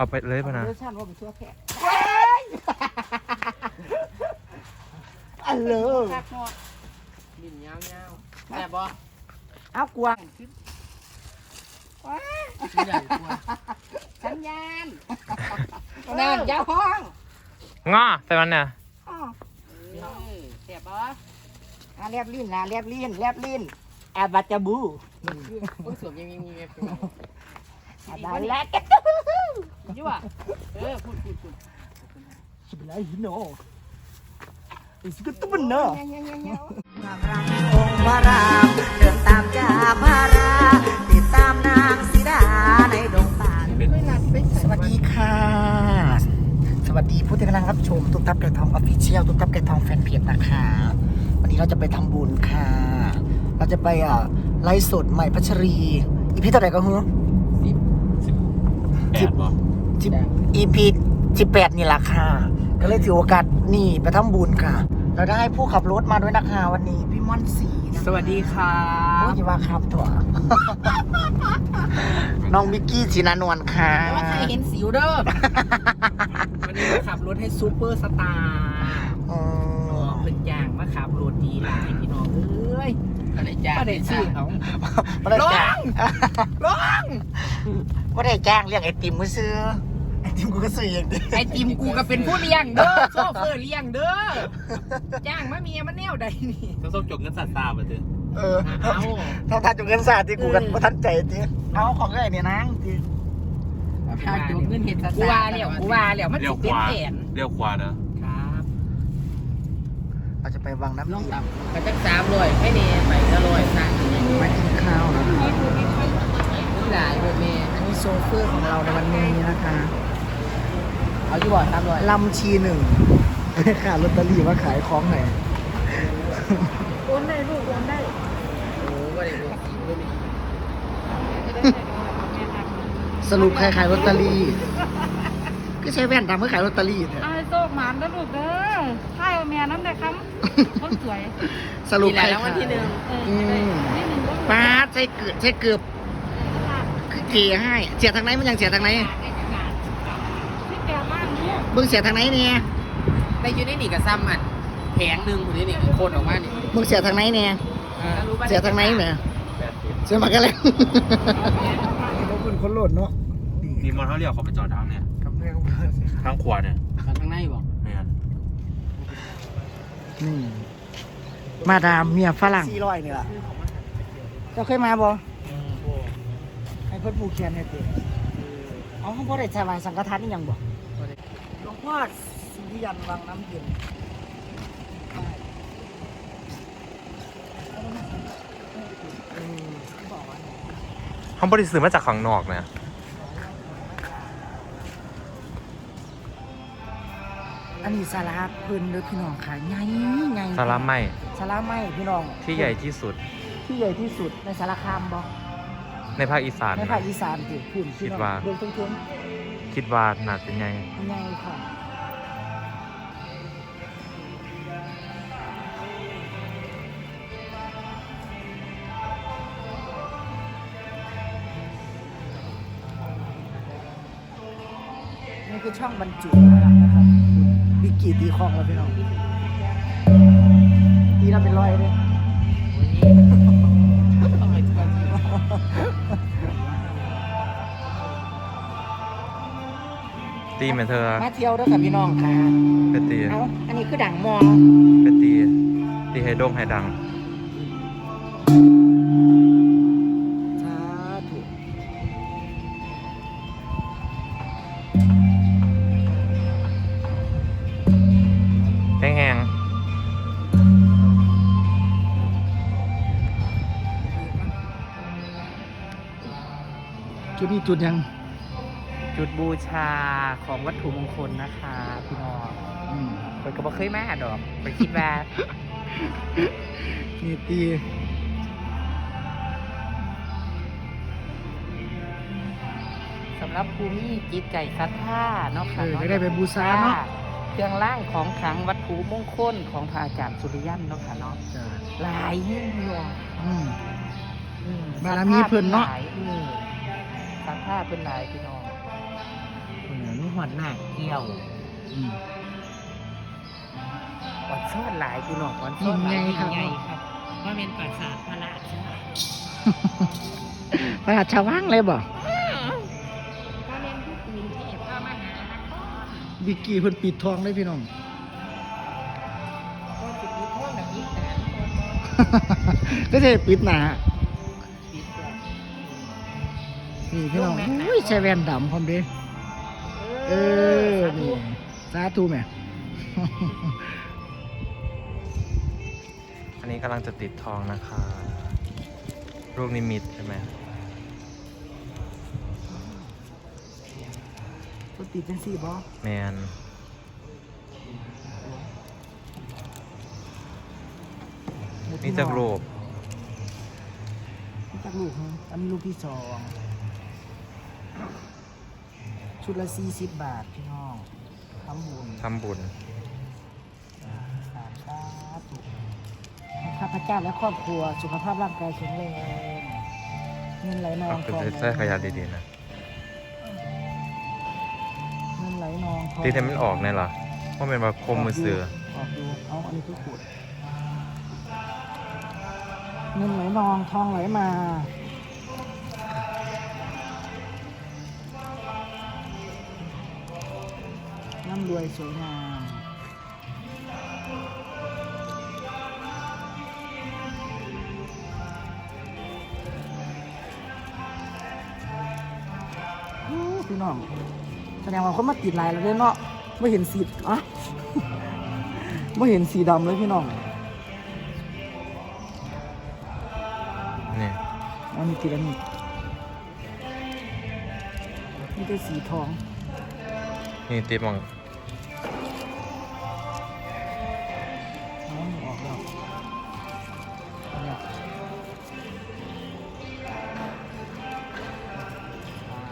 เอาไปเลยพะนะเวอร์ชันว่าเป็นชั่วแค่อันเลคักเนาะลิ้นยาวๆแม่บ่เอากวางใหญ่กว่าสัญญาณนั่นอย่าห้องงอใส่มันเนี่ยอ้อเออแซ่บบ่อะแลบลิ้นนะแลบลิ้นแลบลิ้นแอบบัตจาบูโอ้ยสวมยังมีมีเป็นอะได้แล้วอยู่อะเออพูดพูดพูดชิบ ไรหินโนอิสกุตบุนเนอะองค์พระรามเดินตามจาพารา ติดตามนางสีดาในดงป่า สวัสดีค่ะ สวัสดีผู้ที่กำลังรับชมตุ๊กตับไก่ทองออฟฟิเชียลตุ๊กตับไก่ทองแฟนเพจนะคะ วันนี้เราจะไปทำบุญค่ะ เราจะไปอะไลฟ์สดใหม่พัชรี อีพีเท่าไหร่ก็ฮือ แอบบ่สิบอีพีสิบแปดนี่แหละค่ะ ก็เลยถือโอกาสนี่ไปทำบุญค่ะ เราได้ผู้ขับรถมาด้วยนะคะวันนี้พี่ม่อนสีนะคะสวัสดีครัโอ้บยอย่าว่าครับถั่ว น้องมิกกี้ชินานวลค่ะ แต่ว่าใครเห็นสิวเด้อ วันนี้มาขับรถให้ซูเปอร์สตาร์อ๋อเป็นจ้างมาขับรถดีหลายพี่น้องเอ้ยก็ได้จ้างก็ได้ชื่อเขาไม่ได้จ้างร้อง ไม่ได้จ้างเรียกไอติมมือซื้อไอติมกูก็ซื้อเองดิไอติมกูก็เป็นผู้เลี้ยงเด้อโซเฟอร์เลี้ยงเด้อจ้างมาเมียมันแนวใดนี่ ต้องส่งจกเงินสัตว์ตาไปเถอะเออเอาถ้าทานจุเงินศาสตร์ที่กูกันประทันใจจริงเอาของเลยเนี่ยนะจริงถ้าจบเงินเห็ดกูว่าแล้วกูว่าแล้วมันเลี้ยวสิขเป็นวาแผนเลี้ยวขวานะ ครับเราจะไปวังน้ำน้องเย็นต่ำกระจักสามร้อยให้เนี่ยไปก็ร้อยสั่งอย่างนี้มากินข้าวนะคะ หลายเบอร์เมย์อันนี้โซเฟอร์ของเราในวันนี้นะคะเอาอยู่บ่สามร้อยลำชีหนึ่งไปขาลอตเตอรี่มาขายของไหนอยโอ้ก็ได้ดูสีด้วยนี่สรุปใครขายลอตเตอรี่ก็ใช้แว่นดำเพื่อขายลอตเตอรี่เนี่ยไอ้โซกหมานนะลูกเด้อถ่ายเอาแม่น้ำได้คำคนสวย สรุปมีใครแล้วขาวันยที่หนึ่งเอออืมนี่หนึ่งก็ป้าดใส่เกือบใส่เกือบคือ เกยให้เสียทางไหนมันยังเสียทางไหนที่แกบ้านเนี่ยเบิ่งเสียทางไหนเนี่ยได้อยู่ในนี่กับซ้ำอันแผงหนึ่งคนนี้นี่โคนออกมานี่มึงเสียทางไหนเนี่ยเสียทางไหนเนี่ยเสียมากันแล้วรถคุณคนโหลดเนาะมีมอเตอร์เลี้ยวเขาไปจอดทางเนี่ยกับแม่ของเพื่อนทางขวาเนี่ยข้างในบอกไม่งั้นนี่มาดามเมียฝรั่งสี่ร้อยนี่ล่ะเจ้าเคยมาบ่ ให้เพิ่นผูกแขนให้ติเอาเขาบ่ได้ถวายสังฆทานนี่ยังบ่หลวงพ่อสิริยันวังน้ำเย็นห้องบริสุทธิ์มาจากข้างนอกนะอันนี้สาราเพิ่นเด้อพี่น้องค่ะใหญ่ใหญ่สาราไม่สาราไม่พี่น้องที่ใหญ่ที่สุด ที่ใหญ่ที่สุดในสารคามบ่ ในภาคอีสานในนะภาคอีสานติพุ่นพี่น้องคิดว่าเบิ่งเพิ่งคิดว่าน่าจะใหญ่ๆใหญ่ค่ะนี่คือช่องบรรจุนะครับวิกิตีคลองแล้วพี่น้องตีเราเป็นร้อยเลย ตีเหมือนเธอมาเที่ยวด้วยกับพี่น้องค่ะไปตีเอาอันนี้คือด่งมองไปตีตีให้โด่งให้ดังสาธุแห้งจุดนี้จุดยัง จุดบูชาของวัตถุมงคลนะคะพี่น้องอืมเปิดก็บ่เคยมาดอกไปคิดว่า นี่ตีสำหรับภูมิจิตใจศรัทธาเนาะเอค่ะอเนาะจะได้ไปบูชาเนาะ เครื่องร่างของขลังวัตถุมงคลของพระอาจารย์สุริยันเนาะค่ะเนาะจ้ะหลายยิ่งเดียวอืม อืมบารมีเพิ่นเนาะหลยอืมศรัทธาเพิ่นหลายพี่น้อง คนเหนือนี่หอดหน้าเกี่ยวอืมวัดซ่อนหลายพี่น้องวัดซ่อนหลายยิ่งใหญ่ครับยิ่งใหญ่ครับว่าเป็นปราสาทพระราชวังพระราชวังเลยบ่ว่าเป็นผู้กรุงเทพพระมหานครบิกกี้เพิ่นปิดทองเลยพี่น้องก็สิบปีพ่อแบบนี้แต่ก็จะปิดหนาปีกว่านี่พี่น้องอุ้ยใช้แว่นดำพร้อมเด้ เออ นี่สาธุแม่อันนี้กำลังจะติดทองนะคะ รูปนิมิตใช่ไหมก็ติดเป็นสี่บ่แมนนี่จากรูปนี่จากลูกฮะอันนี้ลูกที่สอง ชุดละสี่สิบบาทพี่น้องทำบุญทำบุญสามสาธุให้ข้าพเจ้าและครอบครัว สุขภาพร่างกายแข็งแรงเงินไหลนองเอาทองคือใช้ขยะดีๆนะเงินไหลนองทองตีแต่มันออกเนี่ยเหรอว่าเป็นแบบคมมือเสือออกดูเอาอันนี้คือขวดเงินไหลนองทองไหลมาำรวยสวยงามโอ้พี่น้องแสดงว่าคนมาติดลายแล้วเด้อเนาะไม่เห็นสีอะไม่เห็นสีดำเลยพี่น้องนี่อันนี้ทีละนิดนี่เป็นสีทอง นี่ตีมอง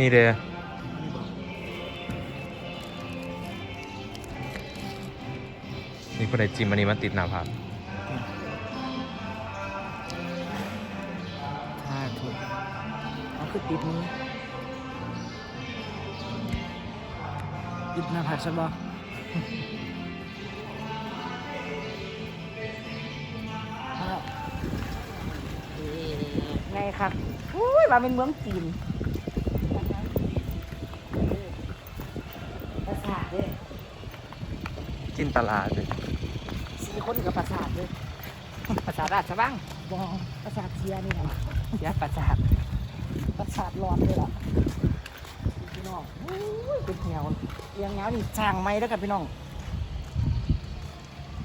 นี่เด้อนี่คนไหนจิมอันนี้มาติดหน้าผากถ้าถูกเอาคือติดนี้ติดหน้าผากใช่ปะไงครับอุ้ยมาเป็นเมืองจีนประสาทเลย กินตลาดเลยสี่คนกับประสาทเลยปราสาทราชวังบอประสาทเชียนี่นะเสียปราสาทประสาทร้อนเลยล่ะพี่น้องอุ้ยเป็นเหี่ยวเอียงเงานี่ช่างไม้แล้วกันพี่น้อง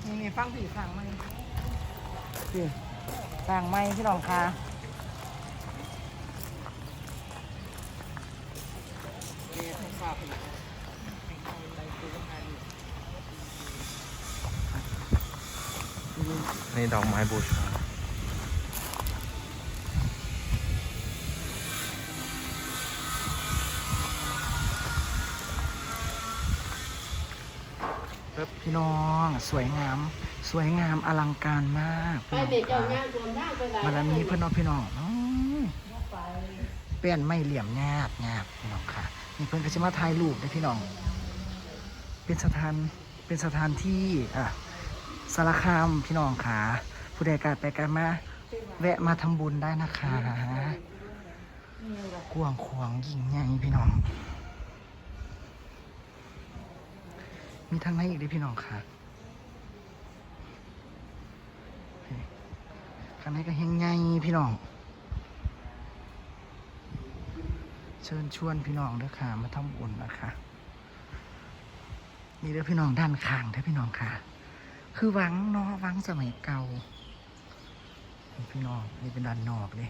นี่นี่ฟังพี่ช่างไม้พี่ช่างไม้พี่น้องค่ะ นี่ดอกไม้บูชาพี่น้อง สวยงาม สวยงามอลังการมากพี่น้องค่ะบารมีเพื่อนน้องพี่น้องอื้อเปี้ยนไม่เหลี่ยมงาบงาบพี่น้องค่ะนี่เพื่อนก็จะมาถ่ายรูปได้อพี่น้อง เป็นสถานเป็นสถานที่อะ สารคามพี่น้องค่ะผู้ใดการไปกันมาแวะมาทำบุญได้นะคะกวงขวางยิ่งใหญ่พี่น้อง มีทางไหนอีกด้วยพี่น้องค่ะข้างในก็เฮงไงพี่น้อง เชิญชวนพี่น้องเด้อค่ะมาทำบุญนะคะ นี่เด้อพี่น้องด้านข้างเด้อพี่น้องค่ะ คือวังเนาะวังสมัยเก่าพี่น้องนี่เป็นด้านนอกเลย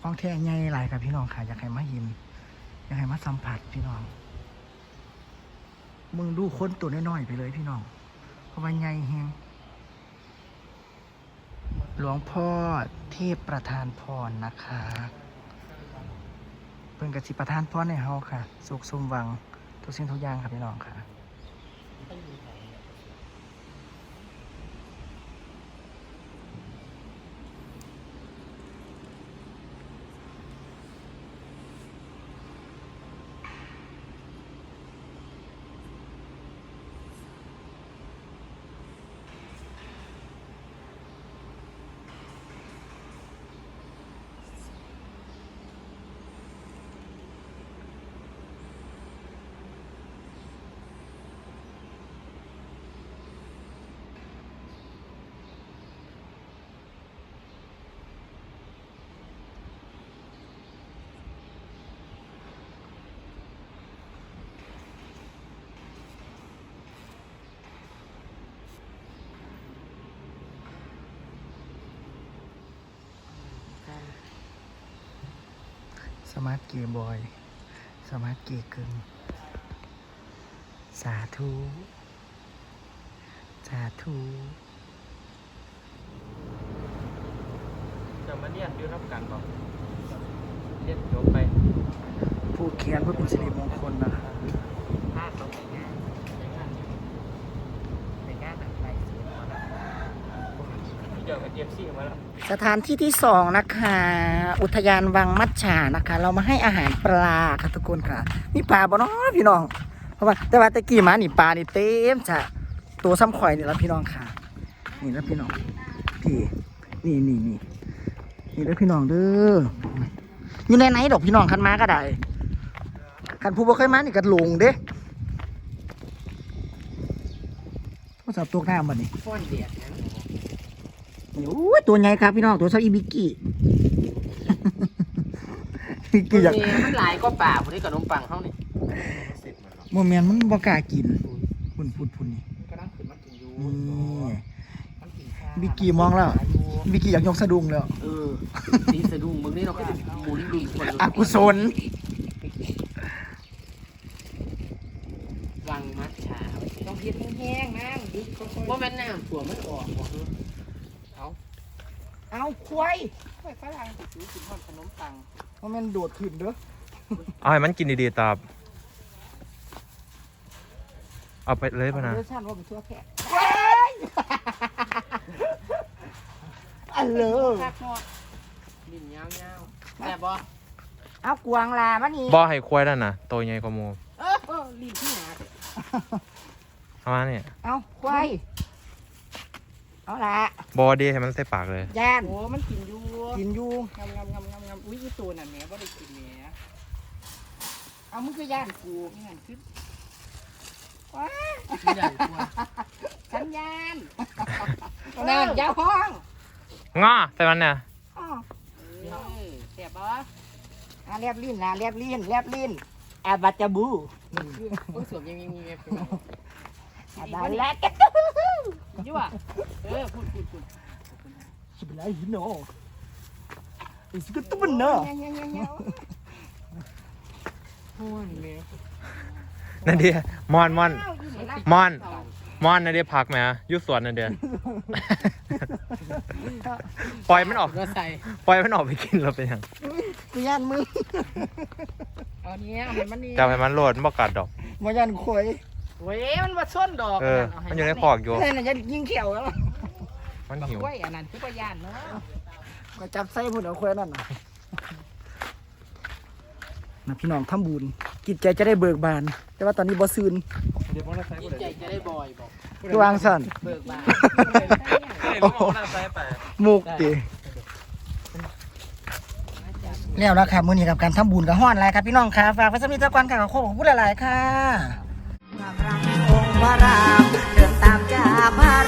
ของแท้ใหญ่หลายกับพี่น้องค่ะอยากให้มาหินอยากให้มาสัมผัสพี่น้อง มึงดูคนตัวน้อยๆไปเลยพี่น้อง เพราะว่าใหญ่แฮงหลวงพ่อเทพประธานพรนะคะเพิ่นกสิประธานพรในเฮาค่ะสุขสมหวังทุกสิ่งทุกอย่างครับพี่น้องค่ะ มาร์ทเกย์บอย สมาร์ทเกย์เกินสาธุ สาธุจะมาเรียนอยู่รับกันบ่เรียนจบไป ผู้เขียนเพื่อเป็นสิริมงคลนะคะภาพเขาไปงานไปงานไปงานหนังไปสวยมาก เดี๋ยวกับเอฟซีมาแล้วสถานที่ที่สองนะคะ อุทยานวังมัดฉานะคะ เรามาให้อาหารปลาค่ะทุกคนค่ะมีปลาบ่เนาะพี่น้อง เพราะว่าแต่ว่าตะกี้มานี่ปลานี่เต็มจะตัวซ้ำข่อยนี่แล้วพี่น้องค่ะ นี่แล้วพี่น้องพี่นี่นี่นี่นี่แล้วพี่น้องเด้ออยู่ในไหนดอกพี่น้องคันมาก็ได้คันผู้บ่เคยมานี่ก็หลงเด้ว่าจับตัวหน้ามันนี่ฟ้อนเดียดนะนี่ โอ้ยตัวใหญ่ครับพี่น้องตัวเท่าอีบิกกี้บิกกี้อยากมันหลายก็ป่าพอดีกับนมปังเขานี่โมเมนมันบ่กล้ากินพุ่นพุ่นพุ่นนี่ก็นั่งขึ้นมากินอยู่นี่มันกินข้าวบิกกี้มองแล้วบิกกี้อยากยกสะดุ้งแล้วเออตีสะดุ้งมึงนี่เราก็จะหมุนดุนคนอกุศลวังมัดฉาต้องเพียรแห้งๆนะดิว่าแม่นน้ำถั่วมันออกบ่เอา เอาควายไปฝรั่งซื้อกินทอดขนมปังโมเมนโดดขึ้นเด้อเอาให้มันกินดีๆตอบเอาไปเลยพะนะเวอร์ชันว่าเป็นตัวแค่อันเลอคักเนาะลิ้นยาวๆแต่บ่เอากวางลามานี่บ่ให้ควายนั่นน่ะตัวใหญ่กว่าหมูเออลิ้นที่หนาเอามาเนี่ยเอาควาย เอาละบอดีให้มันใส่ปากเลย ย่านโอ้มันกินอยู่กินอยู่งำงำงำงำงำอุ้ยอีตัวน่ะแหม่บ่ได้กินแหม่เอามึงคือย่านกูนี่หันขึ้นว้าไม่ได้กลัวสัญญาณนั่นอยาห้องงอใส่มันเนี่ยอ๋อเออแสบบ่อะเรียบลิ้นนะเรียบลิ้นเรียบลิ้นอาบัจจบูเพิ่งสวมยังมีมีเป็นอาบาแล้วก็ ยั่วเออพูดพูดพูดสิบไรหินโนอิสกุตุบันเนอะห้วนแม่นั่นเดียมอนมอนมอนมอนนั่นเดียพักไหมอะอยุสวนนั่นเดีย ปล่อยมันออก ก็ใส่ปล่อยมันออกไปกินเราเป็นหยังกูย่านมึงเอาเนี้ยเอามันนี่จะให้มันโหลดมันบ่กัดดอกมาย่านข่อย เว้ยมันมาส้นดอกเออ มันอยู่ในคอกอยู่นี่นน่ะยันยิงเขียวแล้วมันหิว กล้วยอันนั้นคือปลาย่านเนาะก็จับไส้พุ่นเอาข่อยนั่นน่ะนะพี่น้องทำบุญกิจใจจะได้เบิกบาน แต่ว่าตอนนี้บ่ซืนจิตใจจะได้บ่อยบอกคือวางสั่นเบิกบานโอ้โหมุกติแล้วนะครับมื้อนี้กับการทำบุญกับฮ้อนหลายครับพี่น้องครับฝากไว้สำหรับตะกวันกับขอบคุณหลายๆค่ะ วรามเดินตามจากพระ